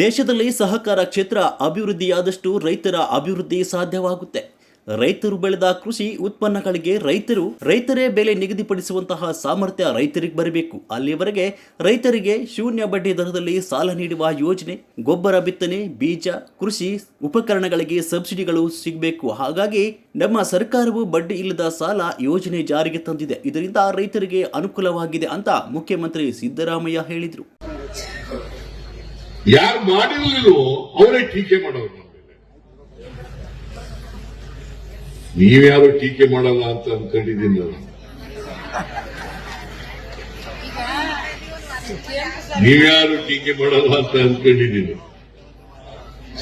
ದೇಶದಲ್ಲಿ ಸಹಕಾರ ಕ್ಷೇತ್ರ ಅಭಿವೃದ್ಧಿಯಾದಷ್ಟು ರೈತರ ಅಭಿವೃದ್ಧಿ ಸಾಧ್ಯವಾಗುತ್ತೆ. ರೈತರು ಬೆಳೆದ ಕೃಷಿ ಉತ್ಪನ್ನಗಳಿಗೆ ರೈತರು, ರೈತರೇ ಬೆಲೆ ನಿಗದಿಪಡಿಸುವಂತಹ ಸಾಮರ್ಥ್ಯ ರೈತರಿಗೆ ಬರಬೇಕು. ಅಲ್ಲಿಯವರೆಗೆ ರೈತರಿಗೆ ಶೂನ್ಯ ಬಡ್ಡಿ ದರದಲ್ಲಿ ಸಾಲ ನೀಡುವ ಯೋಜನೆ, ಗೊಬ್ಬರ ಬಿತ್ತನೆ, ಬೀಜ, ಕೃಷಿ ಉಪಕರಣಗಳಿಗೆ ಸಬ್ಸಿಡಿಗಳು ಸಿಗಬೇಕು. ಹಾಗಾಗಿ ನಮ್ಮ ಸರ್ಕಾರವು ಬಡ್ಡಿ ಇಲ್ಲದ ಸಾಲ ಯೋಜನೆ ಜಾರಿಗೆ ತಂದಿದೆ. ಇದರಿಂದ ರೈತರಿಗೆ ಅನುಕೂಲವಾಗಿದೆ ಅಂತ ಮುಖ್ಯಮಂತ್ರಿ ಸಿದ್ದರಾಮಯ್ಯ ಹೇಳಿದರು. ಯಾರು ಮಾಡಿರ್ಲಿಲ್ವೋ ಅವರೇ ಟೀಕೆ ಮಾಡೋರು. ನೀವ್ಯಾರು ಟೀಕೆ ಮಾಡಲ್ಲ ಅಂತ ಅನ್ಕೊಂಡಿದ್ದೀನಿ ನಾನು ನೀವ್ಯಾರು ಟೀಕೆ ಮಾಡಲ್ಲ ಅಂತ ಅನ್ಕೊಂಡಿದ್ದೀನಿ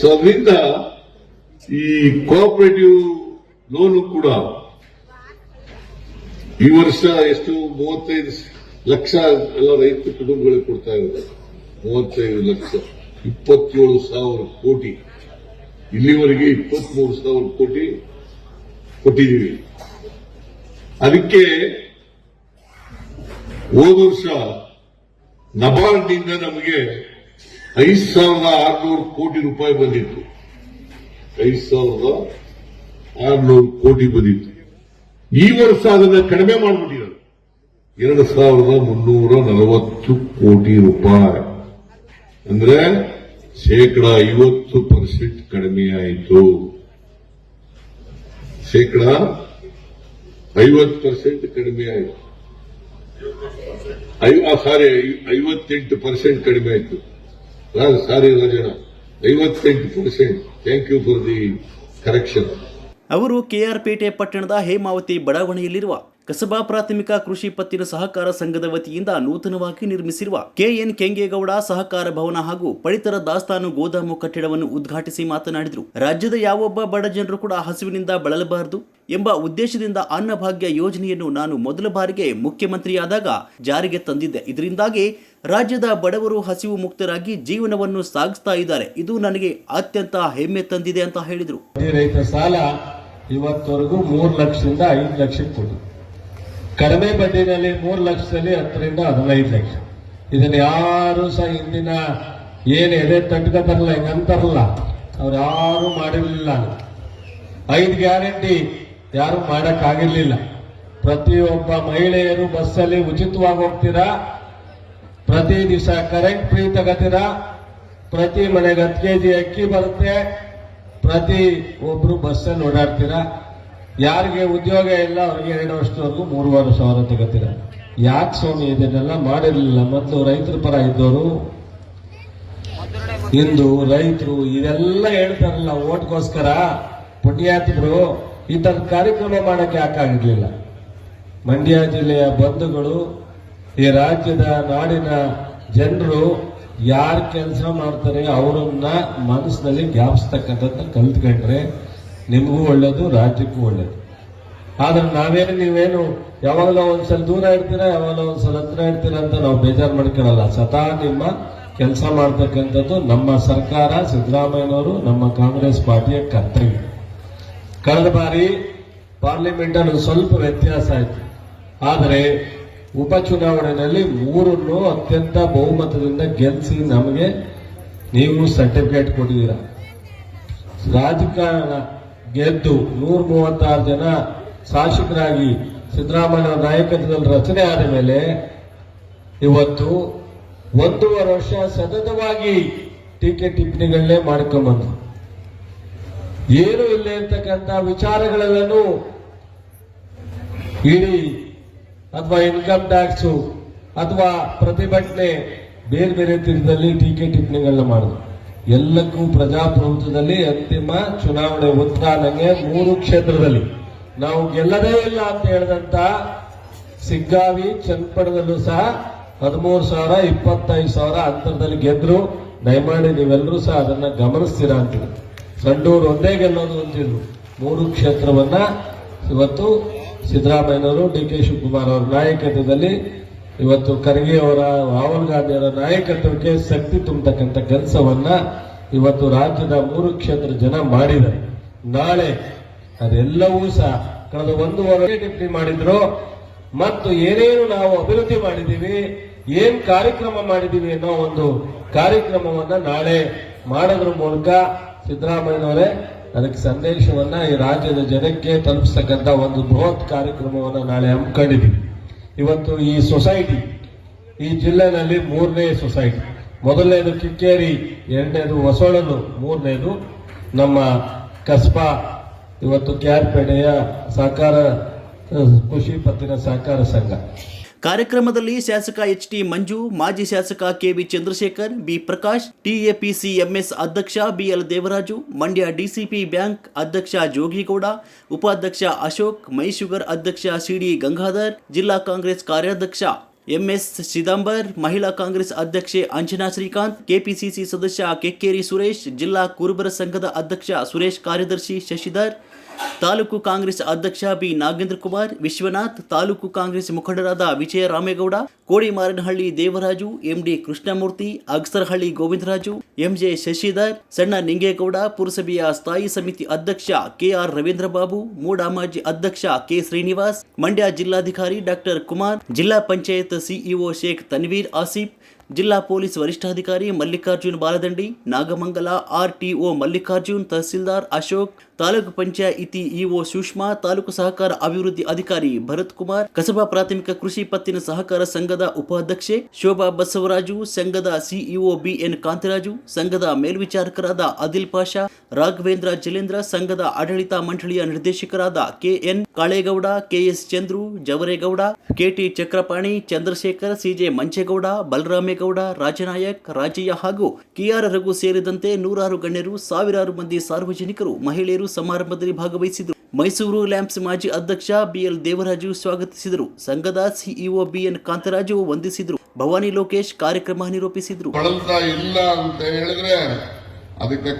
ಸೊ ಅದರಿಂದ ಈ ಕೋಆಪರೇಟಿವ್ ಲೋನು ಕೂಡ ಈ ವರ್ಷ ಎಷ್ಟು ಮೂವತ್ತೈದು ಲಕ್ಷ ಎಲ್ಲ ರೈತ ಕುಟುಂಬಗಳಿಗೆ ಕೊಡ್ತಾ ಇದ್ದಾರೆ. ಮೂವತ್ತೈದು ಲಕ್ಷ, ಇಪ್ಪತ್ತೇಳು ಸಾವಿರ ಕೋಟಿ. ಇಲ್ಲಿವರೆಗೆ ಇಪ್ಪತ್ಮೂರು ಸಾವಿರ ಕೋಟಿ ಕೊಟ್ಟಿದ್ದೀವಿ. ಅದಕ್ಕೆ ಹೋದ ವರ್ಷ ನಬಾರ್ಡ್ನಿಂದ ನಮಗೆ ಐದು ಸಾವಿರದ ಆರುನೂರು ಕೋಟಿ ರೂಪಾಯಿ ಬಂದಿತ್ತು. ಐದು ಸಾವಿರದ ಆರ್ನೂರು ಕೋಟಿ ಬಂದಿತ್ತು. ಈ ವರ್ಷ ಅದನ್ನ ಕಡಿಮೆ ಮಾಡಿಬಿಟ್ಟಿದ್ದಾರೆ. ಎರಡು ಸಾವಿರದ ಮುನ್ನೂರ ನಲವತ್ತು ಕೋಟಿ ರೂಪಾಯಿ. ಅಂದ್ರೆ ಶೇಕಡ ಐವತ್ತು ಪರ್ಸೆಂಟ್ ಕಡಿಮೆ ಆಯಿತು. ಶೇಕಡ ಐವತ್ತು ಪರ್ಸೆಂಟ್ ಕಡಿಮೆ ಆಯಿತು. ಸಾರಿ ಐವತ್ತೆಂಟು ಪರ್ಸೆಂಟ್ ಕಡಿಮೆ ಆಯಿತು. ಸಾರಿ ರಾಜಣ್ಣ. ಐವತ್ತೆಂಟು percent. Thank you for the correction ಅವರು ಕೆಆರ್ಪೇಟೆ ಪಟ್ಟಣದ ಹೇಮಾವತಿ ಬಡಾವಣೆಯಲ್ಲಿರುವ ಕಸಬಾ ಪ್ರಾಥಮಿಕ ಕೃಷಿ ಪತ್ತಿನ ಸಹಕಾರ ಸಂಘದ ವತಿಯಿಂದ ನೂತನವಾಗಿ ನಿರ್ಮಿಸಿರುವ ಕೆಎನ್ ಕೆಂಗೇಗೌಡ ಸಹಕಾರ ಭವನ ಹಾಗೂ ಪಡಿತರ ದಾಸ್ತಾನು ಗೋದಾಮು ಕಟ್ಟಡವನ್ನು ಉದ್ಘಾಟಿಸಿ ಮಾತನಾಡಿದರು. ರಾಜ್ಯದ ಯಾವೊಬ್ಬ ಬಡ ಜನರು ಕೂಡ ಹಸಿವಿನಿಂದ ಬಳಲಬಾರದು ಎಂಬ ಉದ್ದೇಶದಿಂದ ಅನ್ನಭಾಗ್ಯ ಯೋಜನೆಯನ್ನು ನಾನು ಮೊದಲ ಬಾರಿಗೆ ಮುಖ್ಯಮಂತ್ರಿಯಾದಾಗ ಜಾರಿಗೆ ತಂದಿದ್ದೆ. ಇದರಿಂದಾಗಿ ರಾಜ್ಯದ ಬಡವರು ಹಸಿವು ಮುಕ್ತರಾಗಿ ಜೀವನವನ್ನು ಸಾಗಿಸ್ತಾ ಇದ್ದಾರೆ. ಇದು ನನಗೆ ಅತ್ಯಂತ ಹೆಮ್ಮೆ ತಂದಿದೆ ಅಂತ ಹೇಳಿದರು. ಇವತ್ತವರೆಗೂ ಮೂರು ಲಕ್ಷದಿಂದ ಐದು ಲಕ್ಷಕ್ಕೆ ಕಡಿಮೆ ಬಡ್ಡಿನಲ್ಲಿ ಮೂರು ಲಕ್ಷದಲ್ಲಿ ಹತ್ತರಿಂದ ಹದಿನೈದು ಲಕ್ಷ. ಇದನ್ನು ಯಾರು ಸಹ ಇಂದಿನ ಏನು ಎದೆ ತಟ್ಕೋತಾರಲ್ಲ ಹಿಂಗಂತಾರಲ್ಲ ಅವ್ರು ಯಾರು ಮಾಡಿರಲಿಲ್ಲ. ಐದು ಗ್ಯಾರಂಟಿ ಯಾರು ಮಾಡಕ್ಕಾಗಿರ್ಲಿಲ್ಲ. ಪ್ರತಿಯೊಬ್ಬ ಮಹಿಳೆಯರು ಬಸ್ಸಲ್ಲಿ ಉಚಿತವಾಗಿ ಹೋಗ್ತೀರಾ? ಪ್ರತಿ ದಿವಸ ಕರೆಂಟ್ ಫ್ರೀ ತಗೋತೀರಾ? ಪ್ರತಿ ಮನೆಗೆ ಹತ್ತು ಕೆ ಜಿ ಅಕ್ಕಿ ಬರುತ್ತೆ. ಪ್ರತಿ ಒಬ್ರು ಬಸ್ಸಲ್ಲಿ ಓಡಾಡ್ತೀರಾ? ಯಾರಿಗೆ ಉದ್ಯೋಗ ಇಲ್ಲ, ಅವ್ರಿಗೆ ಎರಡು ವರ್ಷದವರೆಗೂ ಮೂರುವರೆ ಸಾವಿರ ತಗೋತೀರ ಯಾಕೆ ಸ್ವಾಮಿ ಇದನ್ನೆಲ್ಲ ಮಾಡಿರಲಿಲ್ಲ? ಮೊದಲು ರೈತರ ಪರ ಇದ್ದವರು ಇಂದು ರೈತರು ಇದೆಲ್ಲ ಹೇಳ್ತಾರಲ್ಲ, ಓಟ್ಗೋಸ್ಕರ ಪುಣ್ಯಾತಿಗಳು ಈ ತರದ ಕಾರ್ಯಕ್ರಮ ಮಾಡಕ್ಕೆ ಯಾಕಾಗಿರ್ಲಿಲ್ಲ ಮಂಡ್ಯ ಜಿಲ್ಲೆಯ ಬಂಧುಗಳು, ಈ ರಾಜ್ಯದ ನಾಡಿನ ಜನರು ಯಾರು ಕೆಲಸ ಮಾಡ್ತಾರೆ, ಅವರನ್ನ ಮನಸ್ಸಿನಲ್ಲಿ ಜ್ಞಾಪಿಸ್ತಕ್ಕಂಥದ್ದು ಕಲ್ತ್ಕೊಂಡ್ರೆ ನಿಮಗೂ ಒಳ್ಳೇದು, ರಾಜ್ಯಕ್ಕೂ ಒಳ್ಳೇದು. ಆದ್ರೆ ನಾವೇನು, ನೀವೇನು ಯಾವಾಗಲೋ ಒಂದ್ಸಲ ದೂರ ಇರ್ತೀರಾ, ಯಾವಾಗಲೋ ಒಂದ್ಸಲ ಹತ್ರ ಇರ್ತೀರಾ ಅಂತ ನಾವು ಬೇಜಾರು ಮಾಡ್ಕೊಳ್ಳಲ್ಲ. ಸತಾ ನಿಮ್ಮ ಕೆಲಸ ಮಾಡ್ತಕ್ಕಂಥದ್ದು ನಮ್ಮ ಸರ್ಕಾರ, ಸಿದ್ದರಾಮಯ್ಯನವರು, ನಮ್ಮ ಕಾಂಗ್ರೆಸ್ ಪಾರ್ಟಿಯ ಕರ್ತವ್ಯ. ಕಳೆದ ಬಾರಿ ಪಾರ್ಲಿಮೆಂಟ್ ಅಲ್ಲಿ ಸ್ವಲ್ಪ ವ್ಯತ್ಯಾಸ ಆಯ್ತು. ಆದರೆ ಉಪಚುನಾವಣೆಯಲ್ಲಿ ಮೂರನ್ನು ಅತ್ಯಂತ ಬಹುಮತದಿಂದ ಗೆಲ್ಲಿಸಿ ನಮಗೆ ನೀವು ಸರ್ಟಿಫಿಕೇಟ್ ಕೊಟ್ಟಿದ್ದೀರಾ. ರಾಜಕಾರಣ ಗೆದ್ದು ನೂರ ಮೂವತ್ತಾರು ಜನ ಶಾಸಕರಾಗಿ ಸಿದ್ದರಾಮಯ್ಯ ನಾಯಕತ್ವದಲ್ಲಿ ರಚನೆ ಆದ ಮೇಲೆ ಇವತ್ತು ಒಂದೂವರೆ ವರ್ಷ ಸತತವಾಗಿ ಟೀಕೆ ಟಿಪ್ಪಣಿಗಳನ್ನೇ ಮಾಡ್ಕೊಂಬಂದ್ರು ಏನು ಇಲ್ಲ ಇರ್ತಕ್ಕಂಥ ವಿಚಾರಗಳೆಲ್ಲನೂ ಇಡೀ ಅಥವಾ ಇನ್ಕಮ್ ಟ್ಯಾಕ್ಸು ಅಥವಾ ಪ್ರತಿಭಟನೆ ಬೇರೆ ಬೇರೆ ತೀರದಲ್ಲಿ ಟೀಕೆ ಟಿಪ್ಪಣಿಗಳನ್ನ ಮಾಡಿದ್ರು. ಎಲ್ಲಕ್ಕೂ ಪ್ರಜಾಪ್ರಭುತ್ವದಲ್ಲಿ ಅಂತಿಮ ಚುನಾವಣೆ ಉತ್ತರ ನಂಗೆ ಮೂರು ಕ್ಷೇತ್ರದಲ್ಲಿ. ನಾವು ಗೆಲ್ಲದೇ ಇಲ್ಲ ಅಂತ ಹೇಳಿದಂತ ಸಿಗ್ಗಾವಿ, ಚನ್ನಪಟ್ಟಣದಲ್ಲೂ ಸಹ ಹದಿಮೂರು ಸಾವಿರ, ಇಪ್ಪತ್ತೈದು ಸಾವಿರ ಅಂತರದಲ್ಲಿ ಗೆದ್ರು. ದಯಮಾಡಿ ನೀವೆಲ್ಲರೂ ಸಹ ಅದನ್ನ ಗಮನಿಸ್ತೀರಾ ಅಂತೀವಿ. ಸಂಡೂರು ಒಂದೇ ಗೆಲ್ಲೋದು ಅಂತಿದ್ರು. ಮೂರು ಕ್ಷೇತ್ರವನ್ನ ಇವತ್ತು ಸಿದ್ದರಾಮಯ್ಯನವರು, ಡಿ ಕೆ ಶಿವಕುಮಾರ್ ಅವರ ನಾಯಕತ್ವದಲ್ಲಿ ಇವತ್ತು ಖರ್ಗೆ ಅವರ ರಾಹುಲ್ ಗಾಂಧಿ ಅವರ ನಾಯಕತ್ವಕ್ಕೆ ಶಕ್ತಿ ತುಂಬತಕ್ಕಂಥ ಕೆಲಸವನ್ನ ಇವತ್ತು ರಾಜ್ಯದ ಮೂರು ಕ್ಷೇತ್ರ ಜನ ಮಾಡಿದ್ದಾರೆ. ನಾಳೆ ಅದೆಲ್ಲವೂ ಸಹ ಕಳೆದ ಒಂದು ವಾರ ಡಿಪ್ಟಿ ಮಾಡಿದ್ರು. ಮತ್ತು ಏನೇನು ನಾವು ಅಭಿವೃದ್ಧಿ ಮಾಡಿದ್ದೀವಿ, ಏನ್ ಕಾರ್ಯಕ್ರಮ ಮಾಡಿದ್ದೀವಿ ಅನ್ನೋ ಒಂದು ಕಾರ್ಯಕ್ರಮವನ್ನ ನಾಳೆ ಮಾಡೋದ್ರ ಮೂಲಕ ಸಿದ್ದರಾಮಯ್ಯನವರೇ ಅದಕ್ಕೆ ಸಂದೇಶವನ್ನ ಈ ರಾಜ್ಯದ ಜನಕ್ಕೆ ತಲುಪಿಸ್ತಕ್ಕಂಥ ಒಂದು ಬೃಹತ್ ಕಾರ್ಯಕ್ರಮವನ್ನು ನಾಳೆ ಹಮ್ಮಿಕೊಂಡಿದ್ದೀವಿ. ಇವತ್ತು ಈ ಸೊಸೈಟಿ, ಈ ಜಿಲ್ಲೆನಲ್ಲಿ ಮೂರನೇ ಸೊಸೈಟಿ. ಮೊದಲನೇದು ಕಿಕ್ಕೇರಿ, ಎರಡನೇದು ಹೊಸೊಳಲು ಮೂರನೇದು ನಮ್ಮ ಕಸ್ಬಾ. ಇವತ್ತು ಕ್ಯಾರ್ಪೇಟೆಯ ಸಹಕಾರ, ಕೃಷಿ ಪತ್ತಿನ ಸಹಕಾರ ಸಂಘ. ಕಾರ್ಯಕ್ರಮದಲ್ಲಿ ಶಾಸಕ ಎಚ್ ಟಿ ಮಂಜು, ಮಾಜಿ ಶಾಸಕ KV Chandrashekar, B Prakash, TAPCMS ಅಧ್ಯಕ್ಷ BL Devaraju, Mandya DCP bank ಅಧ್ಯಕ್ಷ ಜೋಗಿಗೌಡ, ಉಪಾಧ್ಯಕ್ಷ ಅಶೋಕ್ ಮೈಶುಗರ್ ಅಧ್ಯಕ್ಷ ಸಿಡಿ ಗಂಗಾಧರ್, ಜಿಲ್ಲಾ ಕಾಂಗ್ರೆಸ್ ಕಾರ್ಯಾಧ್ಯಕ್ಷ ಎಂಎಸ್ ಚಿದಂಬರ್, ಮಹಿಳಾ ಕಾಂಗ್ರೆಸ್ ಅಧ್ಯಕ್ಷೆ ಅಂಜನಾ ಶ್ರೀಕಾಂತ್, ಕೆಪಿಸಿಸಿ ಸದಸ್ಯ ಕೆಕ್ಕೇರಿ ಸುರೇಶ್, ಜಿಲ್ಲಾ ಕುರುಬರ ಸಂಘದ ಅಧ್ಯಕ್ಷ ಸುರೇಶ್ ಕಾರ್ಯದರ್ಶಿ ಶಶಿಧರ್ ತಾಲೂಕು ಕಾಂಗ್ರೆಸ್ ಅಧ್ಯಕ್ಷ ಬಿ ನಾಗೇಂದ್ರ ಕುಮಾರ್ ವಿಶ್ವನಾಥ್ ತಾಲೂಕು ಕಾಂಗ್ರೆಸ್ ಮುಖಂಡರಾದ ವಿಜಯ ರಾಮೇಗೌಡ ಕೋಡಿಮಾರನಹಳ್ಳಿ ದೇವರಾಜು ಎಂಡಿ ಕೃಷ್ಣಮೂರ್ತಿ ಅಗಸರಹಳ್ಳಿ ಗೋವಿಂದರಾಜು ಎಂಜೆ ಶಶಿಧರ್ ಸಣ್ಣ ನಿಂಗೇಗೌಡ ಪುರಸಭೆಯ ಸ್ಥಾಯಿ ಸಮಿತಿ ಅಧ್ಯಕ್ಷ ಕೆಆರ್ ರವೀಂದ್ರ ಬಾಬು ಮೂಡಾ ಮಾಜಿ ಅಧ್ಯಕ್ಷ ಕೆ ಶ್ರೀನಿವಾಸ್ ಮಂಡ್ಯ ಜಿಲ್ಲಾಧಿಕಾರಿ ಡಾಕ್ಟರ್ ಕುಮಾರ್ ಜಿಲ್ಲಾ ಪಂಚಾಯತ್ ಸಿಇಒ ಶೇಖ್ ತನ್ವೀರ್ ಆಸಿಫ್ ಜಿಲ್ಲಾ ಪೊಲೀಸ್ ವರಿಷ್ಠಾಧಿಕಾರಿ ಮಲ್ಲಿಕಾರ್ಜುನ್ ಬಾಲದಂಡಿ ನಾಗಮಂಗಲ ಆರ್ಟಿಒ ಮಲ್ಲಿಕಾರ್ಜುನ್ ತಹಸೀಲ್ದಾರ್ ಅಶೋಕ್ ತಾಲೂಕು ಪಂಚಾಯಿತಿ ಇಒ ಸುಷ್ಮಾ, ತಾಲೂಕು ಸಹಕಾರ ಅಭಿವೃದ್ಧಿ ಅಧಿಕಾರಿ ಭರತ್ ಕುಮಾರ್, ಕಸಬಾ ಪ್ರಾಥಮಿಕ ಕೃಷಿ ಪತ್ತಿನ ಸಹಕಾರ ಸಂಘದ ಉಪಾಧ್ಯಕ್ಷೆ ಶೋಭಾ ಬಸವರಾಜು, ಸಂಘದ ಸಿಇಒ ಬಿಎನ್ ಕಾಂತರಾಜು, ಸಂಘದ ಮೇಲ್ವಿಚಾರಕರಾದ ಆದಿಲ್ ಪಾಷಾ, ರಾಘವೇಂದ್ರ ಜಲೇಂದ್ರ, ಸಂಘದ ಆಡಳಿತ ಮಂಡಳಿಯ ನಿರ್ದೇಶಕರಾದ KN Kalegowda, KS Chandru, Javaregowda, KT Chakrapani, Chandrashekar, CJ Manchegowda, Balaramegowda, Rajanayak, Rajaiah ಹಾಗೂ ಕೆಆರ್ ರಘು ಸೇರಿದಂತೆ ನೂರಾರು ಗಣ್ಯರು, ಸಾವಿರಾರು ಮಂದಿ ಸಾರ್ವಜನಿಕರು, ಮಹಿಳೆಯರು ಸಮಾರಂಭದಲ್ಲಿ ಭಾಗವಹಿಸಿದರು. ಮೈಸೂರು ಲ್ಯಾಂಪ್ಸ್ ಮಾಜಿ ಅಧ್ಯಕ್ಷ ಬಿಎಲ್ ದೇವರಾಜು ಸ್ವಾಗತಿಸಿದರು. ಸಂಘದ ಸಿಇಒ ಬಿಎನ್ ಕಾಂತರಾಜು ವಂದಿಸಿದರು. ಭವಾನಿ ಲೋಕೇಶ್ ಕಾರ್ಯಕ್ರಮ ನಿರೂಪಿಸಿದರು. ಇಲ್ಲ ಅಂತ ಹೇಳಿದ್ರೆ ಅದಕ್ಕೆ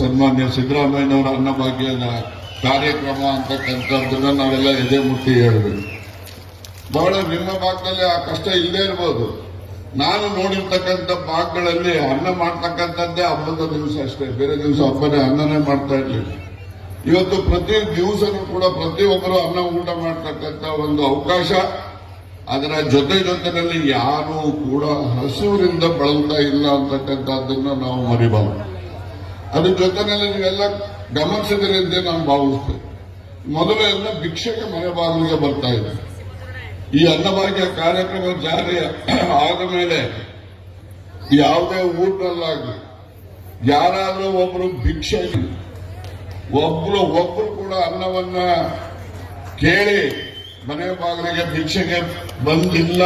ಸನ್ಮಾನ್ಯ ಸಿದ್ದರಾಮಯ್ಯನವರ ಅನ್ನಭಾಗ್ಯದ ಕಾರ್ಯಕ್ರಮ ಅಂತಕ್ಕಂಥದ್ದನ್ನ ನಾವೆಲ್ಲ ಎದೆ ಮುಟ್ಟಿ ಹೇಳಬೇಕು ಬಹಳ ನಿಮ್ಮ ಭಾಗದಲ್ಲಿ ಆ ಕಷ್ಟ ಇಲ್ಲದೆ ಇರ್ಬೋದು. ನಾನು ನೋಡಿರ್ತಕ್ಕಂಥ ಭಾಗಗಳಲ್ಲಿ ಅನ್ನ ಮಾಡ್ತಕ್ಕಂಥದ್ದೇ ಹಬ್ಬದ ದಿವಸ ಅಷ್ಟೇ. ಬೇರೆ ದಿವಸ ಹಬ್ಬನೇ ಅನ್ನನೇ ಮಾಡ್ತಾ ಇರ್ಲಿಲ್ಲ. ಇವತ್ತು ಪ್ರತಿ ದಿವಸನೂ ಕೂಡ ಪ್ರತಿಯೊಬ್ಬರು ಅನ್ನ ಊಟ ಮಾಡ್ತಕ್ಕಂಥ ಒಂದು ಅವಕಾಶ. ಅದರ ಜೊತೆ ಜೊತೆನಲ್ಲಿ ಯಾರು ಕೂಡ ಹಸುವಿನಿಂದ ಬಳಲ್ತಾ ಇಲ್ಲ ಅಂತಕ್ಕಂಥದ್ದನ್ನು ನಾವು ಮರಿಬಾರದು. ಅದ್ರ ಜೊತೆನಲ್ಲಿ ನೀವೆಲ್ಲ ಗಮನಿಸಿದ್ರೆ ಅಂತ ನಾನು ಭಾವಿಸ್ತೇನೆ. ಮೊದಲು ಎಲ್ಲ ಭಿಕ್ಷೆಗೆ ಮನೆ ಬಾಗಿಲಿಗೆ ಬರ್ತಾ ಇದೆ ಈ ಅನ್ನಭಾಗ್ಯ ಕಾರ್ಯಕ್ರಮ ಜಾರಿ ಆದ ಮೇಲೆ ಯಾವುದೇ ಊರಿನಲ್ಲಾಗಲಿ ಯಾರಾದರೂ ಒಬ್ರು ಭಿಕ್ಷೆ ಒಬ್ರು ಒಬ್ರು ಕೂಡ ಅನ್ನವನ್ನ ಕೇಳಿ ಮನೆ ಬಾಗಿಲಿಗೆ ಭಿಕ್ಷೆಗೆ ಬಂದಿಲ್ಲ.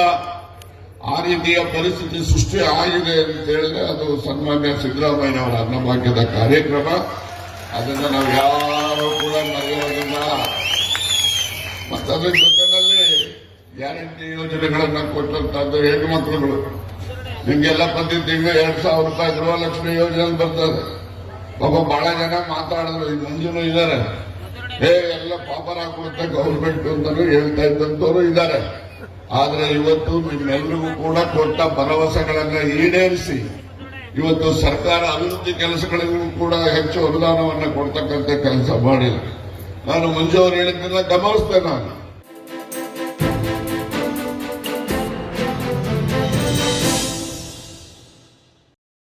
ಆ ರೀತಿಯ ಪರಿಸ್ಥಿತಿ ಸೃಷ್ಟಿ ಆಗಿದೆ ಅಂತ ಹೇಳಿದ್ರೆ ಅದು ಸನ್ಮಾನ್ಯ ಸಿದ್ದರಾಮಯ್ಯನವರ ಅನ್ನಭಾಗ್ಯದ ಕಾರ್ಯಕ್ರಮ. ಅದನ್ನ ನಾವು ಯಾರು ಕೂಡ ಮರೆಯೋದಿಲ್ಲ. ಮತ್ತದ್ರ ಜೊತೆನಲ್ಲಿ ಗ್ಯಾರಂಟಿ ಯೋಜನೆಗಳನ್ನ ಕೊಟ್ಟಂತದ್ದು ಹೆಣ್ಣು ಮಕ್ಕಳುಗಳು ನಿಮ್ಗೆಲ್ಲ ತಿಂಗಳು ಎರಡ್ ಸಾವಿರ ರೂಪಾಯಿ ಗೃಹಲಕ್ಷ್ಮಿ ಯೋಜನೆ ಬರ್ತದೆ. ಪಾಪ ಬಹಳ ಜನ ಮಾತಾಡಿದ್ರು ಈ ಮಂಜುನು ಇದ್ದಾರೆ. ಹೇ ಎಲ್ಲ ಪಾಪರಾಗ್ಬಿಡುತ್ತೆ ಗೌರ್ಮೆಂಟ್ ಅಂತಲೂ ಹೇಳ್ತಾ ಇದ್ದಂತವರು ಇದ್ದಾರೆ. ಆದ್ರೆ ಇವತ್ತು ನಿಮ್ಮೆಲ್ಲರಿಗೂ ಕೂಡ ಕೊಟ್ಟ ಭರವಸೆಗಳನ್ನ ಈಡೇರಿಸಿ, ಇವತ್ತು ಸರ್ಕಾರ ಅಭಿವೃದ್ಧಿ ಕೆಲಸಗಳಿಗೂ ಕೂಡ ಹೆಚ್ಚು ಅನುದಾನವನ್ನು ಕೊಡ್ತಕ್ಕಂಥ ಕೆಲಸ ಮಾಡಿಲ್ಲ. ನಾನು ಮುಂಜಾನೆ ಹೇಳಿದ್ದನ್ನ ಗಮನಿಸ್ತೇನೆ ನಾನು.